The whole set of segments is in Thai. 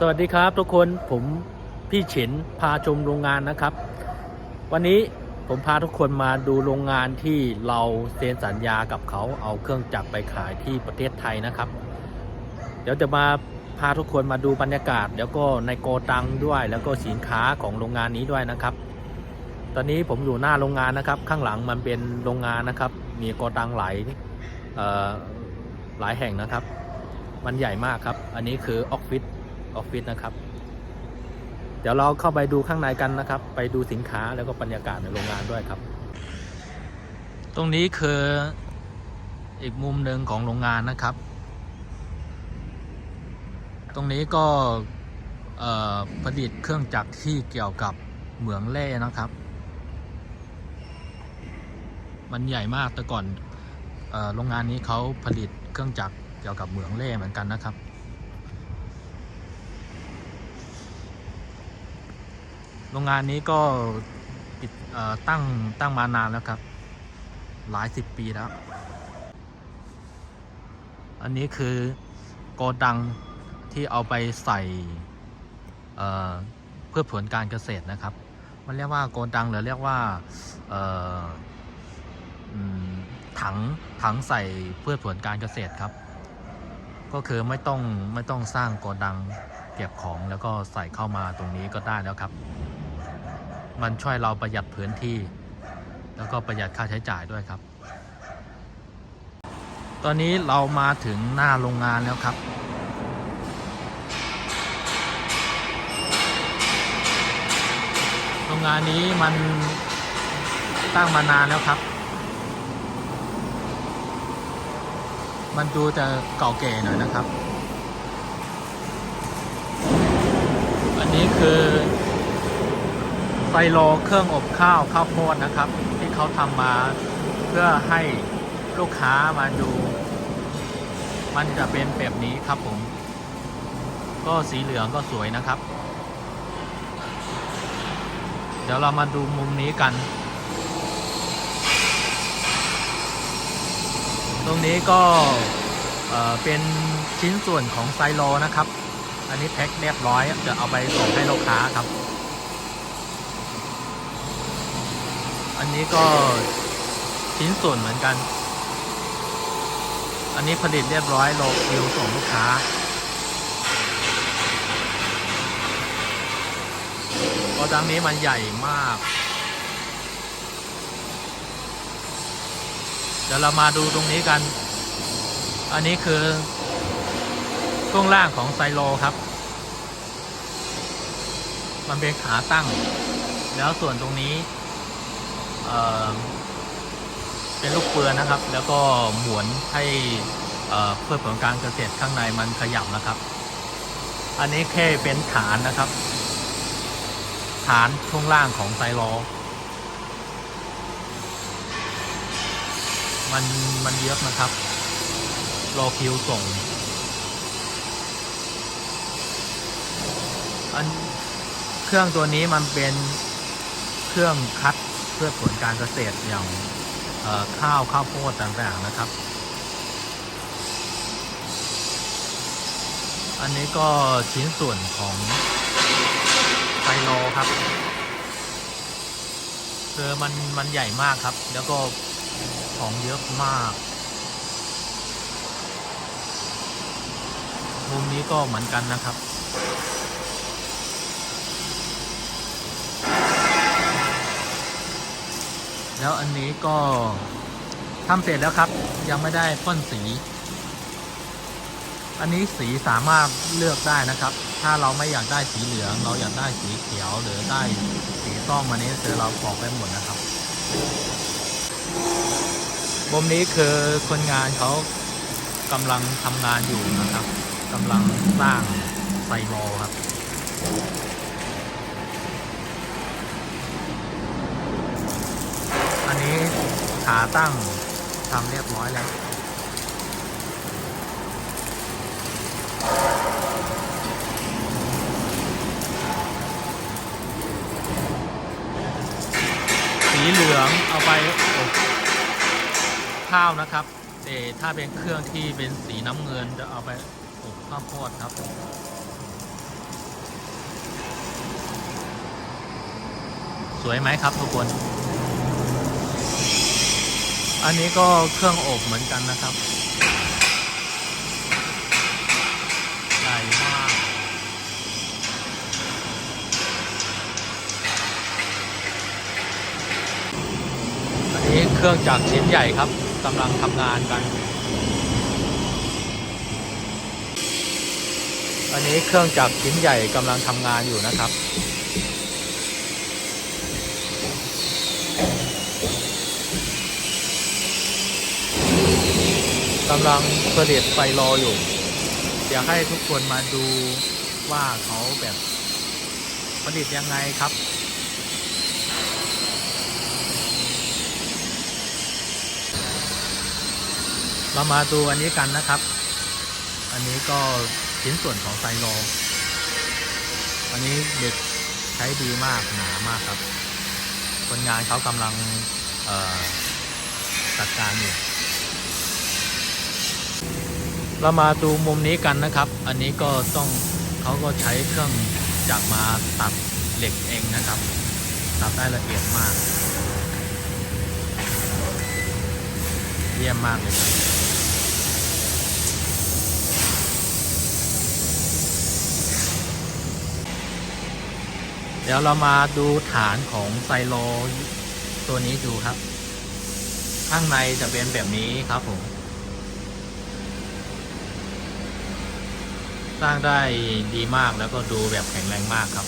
สวัสดีครับทุกคนผมพี่ฉินพาชมโรงงานนะครับ วันนี้ผมพาทุกคนมาดูโรงงานที่เราเซ็นสัญญากับเขาเอาเครื่องจักรไปขายที่ประเทศไทยนะครับ เดี๋ยวจะมาพาทุกคนมาดูบรรยากาศ แล้วก็ในโกดังด้วย แล้วก็สินค้าของโรงงานนี้ด้วยนะครับ ตอนนี้ผมอยู่หน้าโรงงานนะครับ ข้างหลังมันเป็นโรงงานนะครับ มีโกดังหลายหลายแห่งนะครับ มันใหญ่มากครับ อันนี้คือออฟฟิศ ออฟฟิศนะครับ เดี๋ยวเราเข้าไปดูข้างในกันนะครับ ไปดูสินค้าแล้วก็บรรยากาศในโรงงานด้วยครับ ตรงนี้คืออีกมุมหนึ่งของโรงงานนะครับ ตรงนี้ก็ผลิตเครื่องจักรที่เกี่ยวกับเหมืองแร่นะครับ มันใหญ่มากแต่ก่อนโรงงานนี้เขาผลิตเครื่องจักรเกี่ยวกับเหมืองแร่เหมือนกันนะครับ โรงงานนี้ก็ปิดตั้งตั้งมานานแล้วครับ หลายสิบปีแล้ว อันนี้คือโกดังที่เอาไปใส่เเพื่อผลการเกษตรนะครับ มันเรียกว่าโกดังหรือเรียกว่าถังถังใส่เพื่อผลการเกษตรครับ ก็คือไม่ต้องไม่ต้องสร้างโกดังเก็บของแล้วก็ใส่เข้ามาตรงนี้ก็ได้แล้วครับ มันช่วยเราประหยัดพื้นที่ แล้วก็ประหยัดค่าใช้จ่ายด้วยครับ ตอนนี้เรามาถึงหน้าโรงงานแล้วครับโรงงานนี้มันตั้งมานานแล้วครับ มันดูจะเก่าแก่หน่อยนะครับ โลเครื่องอบข้าวข้าวโพดนะครับ ที่เขาทำมาเพื่อให้ลูกค้ามาดู มันจะเป็นแบบนี้ครับผม ก็สีเหลืองก็สวยนะครับ เดี๋ยวเรามาดูมุมนี้กัน ตรงนี้ก็เเป็นชิ้นส่วนของไซโลนะครับ อันนี้แพ็คเรียบร้อยจะเอาไปส่งให้ลูกค้าครับ อันนี้ก็ชิ้นส่วนเหมือนกัน อันนี้ผลิตเรียบร้อยโลคิวส่งลูกค้าโกดังนี้มันใหญ่มาก เดี๋ยวเรามาดูตรงนี้กัน อันนี้คือ ช่วงล่างของไซโลครับ มันเป็นขาตั้ง แล้วส่วนตรงนี้ เป็นลูกเปือนนะครับ แล้วก็หมุนให้เพื่อผลการเกษตรข้างในมันขยับนะครับ อันนี้แค่เป็นฐานนะครับ ฐานช่วงล่างของไซโลมันมันเยอะนะครับ รอคิวส่ง อันเครื่องตัวนี้มันเป็นเครื่องคัด พื่อผลการเกษตรอย่างข้าวข้าวโพดต่างๆนะครับ อันนี้ก็ชิ้นส่วนของไซโลครับคือมันมันใหญ่มากครับ แล้วก็ของเยอะมาก มุมนี้ก็เหมือนกันนะครับ แล้วอันนี้ก็ทำเสร็จแล้วครับ ยังไม่ได้พ่นสี อันนี้สีสามารถเลือกได้นะครับ ถ้าเราไม่อยากได้สีเหลือง เราอยากได้สีเขียวหรือได้สีส้มอันนี้คือเราบอกได้หมดนะครับมุมนี้คือคนงานเขากำลังทำงานอยู่นะครับกำลังสร้างไซโลครับ ขาตั้งทำเรียบร้อยแล้วสีเหลืองเอาไปอบข้าวนะครับแต่ถ้าเป็นเครื่องที่เป็นสีน้ำเงินจะเอาไปอบข้าวโพดครับสวยไหมครับทุกคน อันนี้ก็เครื่องอบเหมือนกันนะครับ ใหญ่มาก อันนี้เครื่องจักรชิ้นใหญ่ครับกำลังทำงานกัน อันนี้เครื่องจักรชิ้นใหญ่กำลังทำงานอยู่นะครับ กำลังผลิตไฟรออยู่ อยากให้ทุกคนมาดูว่าเขาแบบผลิตยังไงครับเรามาดูอันนี้กันนะครับ อันนี้ก็ชิ้นส่วนของไซโลอันนี้เด็กใช้ดีมากหนามากครับ คนงานเขากำลังจัดการอยู่ เรามาดูมุมนี้กันนะครับ อันนี้ก็ต้องเขาก็ใช้เครื่องจักรมาตัดเหล็กเองนะครับ ตัดได้ละเอียดมาก เยี่ยมมากเลยครับเดี๋ยวเรามาดูฐานของไซโลตัวนี้ดูครับ ข้างในจะเป็นแบบนี้ครับผม สร้างได้ดีมากแล้วก็ดูแบบแข็งแรงมากครับ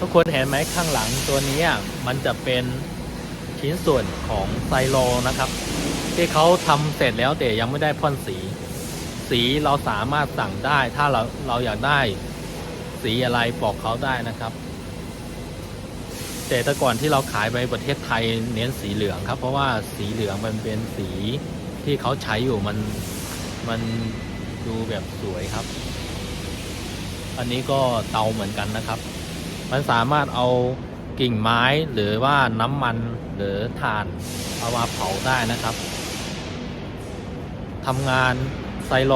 ทุกคนเห็นไหมข้างหลังตัวนี้มันจะเป็นชิ้นส่วนของไซโลนะครับ ที่เขาทำเสร็จแล้วแต่ยังไม่ได้พ่นสี สีเราสามารถสั่งได้ถ้าเราเราอยากได้สีอะไรบอกเขาได้นะครับ แต่แต่ก่อนที่เราขายไปประเทศไทยเน้นสีเหลืองครับ เพราะว่าสีเหลืองมันเป็นสีที่เขาใช้อยู่มันมันดูแบบสวยครับ อันนี้ก็เตาเหมือนกันนะครับ มันสามารถเอากิ่งไม้หรือว่าน้ำมันหรือถ่านเอามาเผาได้นะครับทำงานไซโล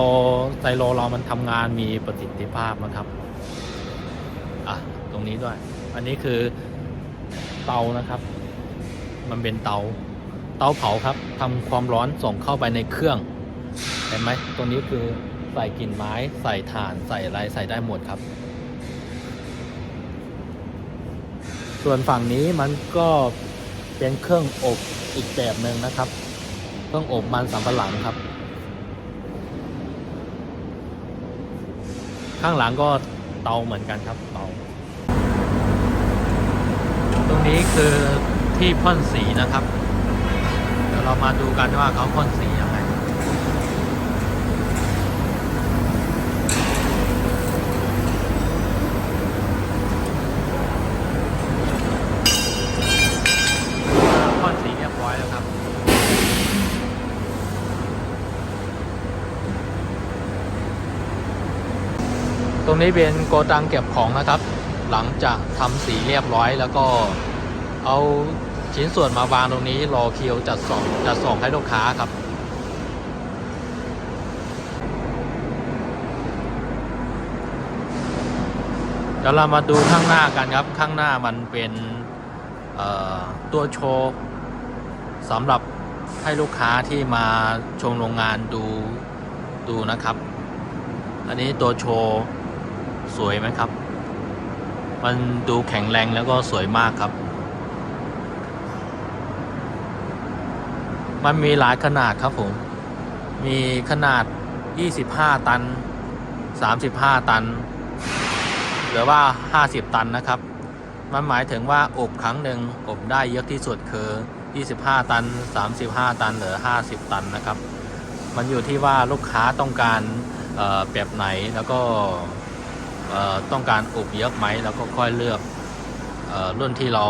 ไซโลเรามันทำงานมีประสิทธิภาพนะครับ อะ ตรงนี้ด้วย อันนี้คือ เตานะครับ มันเป็นเตา เตาเผาครับทำความร้อนส่งเข้าไปในเครื่อง เห็นไหมตรงนี้คือใส่กิ่งไม้ ใส่ถ่าน ใส่อะไร ใส่ได้หมดครับ ส่วนฝั่งนี้มันก็เป็นเครื่องอบอีกแบบหนึ่งนะครับ เครื่องอบมันสำปะหลังครับ ข้างหลังก็เตาเหมือนกันครับ เตา รงนี้คือที่พ่นสีนะครับ เดี๋ยวเรามาดูกันว่าเขาพ่นสียังไงพ่นสีเรียบร้อยแล้วครับตรงนี้เป็นโกดังเก็บของนะครับ หลังจากทำสีเรียบร้อย แล้วก็เอาชิ้นส่วนมาวางตรงนี้รอคิวจัดส่งจัดส่งให้ลูกค้าครับเดี๋ยวเรามาดูข้างหน้ากันครับ ข้างหน้ามันเป็นตัวโชว์สำหรับให้ลูกค้าที่มาชมโรงงานดูดูนะครับ อันนี้ตัวโชว์สวยไหมครับ มันดูแข็งแรงแล้วก็สวยมากครับ มันมีหลายขนาดครับผม มีขนาด 25 ตัน 35 ตัน หรือว่า 50 ตันนะครับ มันหมายถึงว่าอบครั้งหนึ่งอบได้เยอะที่สุดคือ 25 ตัน 35 ตันหรือ 50 ตันนะครับ มันอยู่ที่ว่าลูกค้าต้องการแบบไหนแล้วก็ ต้องการอบเยอะไหมแล้วก็ค่อยเลือกออรุ่นที่เรา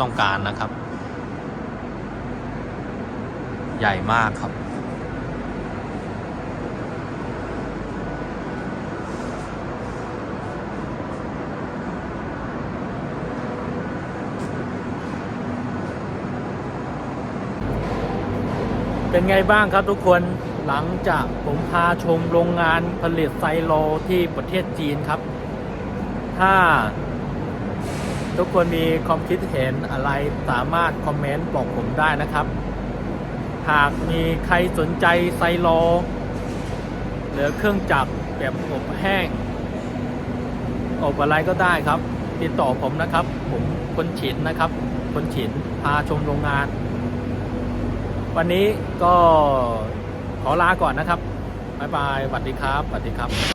ต้องการนะครับ ใหญ่มากครับ เป็นไงบ้างครับทุกคนหลังจากผมพาชมโรงงานผลิตไซโลที่ประเทศจีนครับ ถ้า ทุกคนมีความคิดเห็นอะไรสามารถคอมเมนต์บอกผมได้นะครับ หากมีใครสนใจไซโลหรือเครื่องจักรแบบอบแห้ง อบอะไรก็ได้ครับ ติดต่อผมนะครับ ผมคนฉินนะครับ คนฉินพาชมโรงงาน วันนี้ก็ขอลาก่อนนะครับ บ๊ายบายสวัสดีครับสวัสดีครับ